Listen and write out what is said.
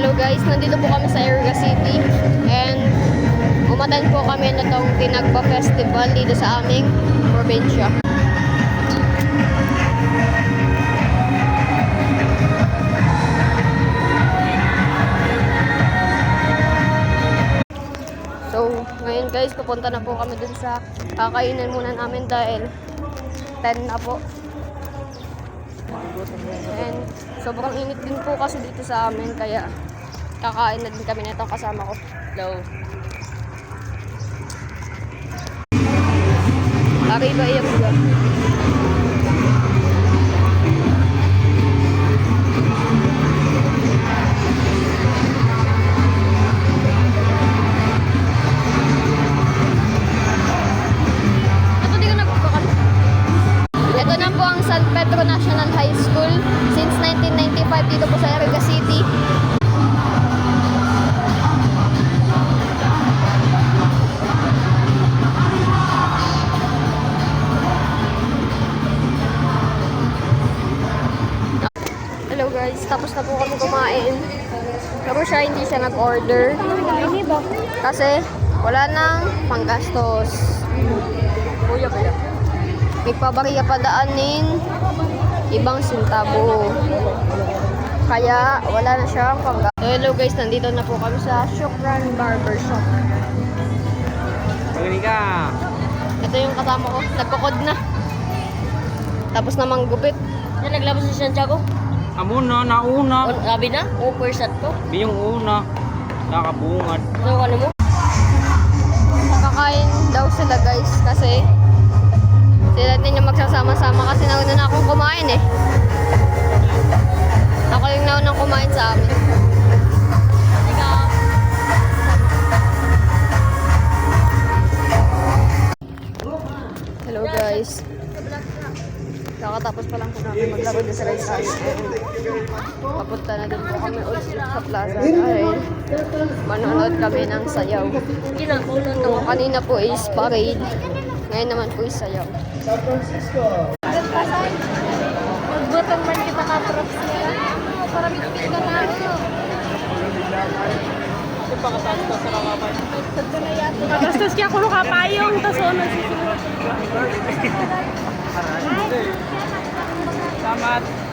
Hello guys, nandito po kami sa Iriga City and umatan po kami na tong Tinagba Festival dito sa aming probinsya. So, ngayon guys, pupunta na po kami dun sa kakainan muna namin dahil 10 na po. And sobrang init din po kasi dito sa amin kaya kakain na din kami nito kasama ko. Hello. Arriba po ang San Pedro National High School since 1995 dito po sa Eriga City. Guys, tapos na po kami kumain. Pero siya hindi siya nag-order. Kasi wala nang panggastos. Kuya kaya. May pabariya pa daanin ibang sintabo. Kaya wala na siyang panggastos. So hello guys, nandito na po kami sa Shukran Barber Shop. Magaling ka. Ito yung kasama ko, nagkukod na. Tapos na manggupit. Yan, naglabas si Santiago. Amo na, nauna. O, sabi na, upper shot ko. Bi yung una. Nakabungad. So, ano mo? Kakain daw sila guys kasi sila din yung magsasama-sama kasi nauna na akong kumain eh. Ako yung naunang kumain sa amin. Hello guys. Kakatapos pa lang po namin maglaro din sa rice house. Papunta na din po kami ulit sa plaza dahil manonood kami ng sayaw. Nung kanina po is parade. Ngayon naman po is sayaw. Magbutang man kita ka, props nila. Para bigpit ka na ako. Gastos kaya kulo ka payong, tas ano si ধন্যবাদ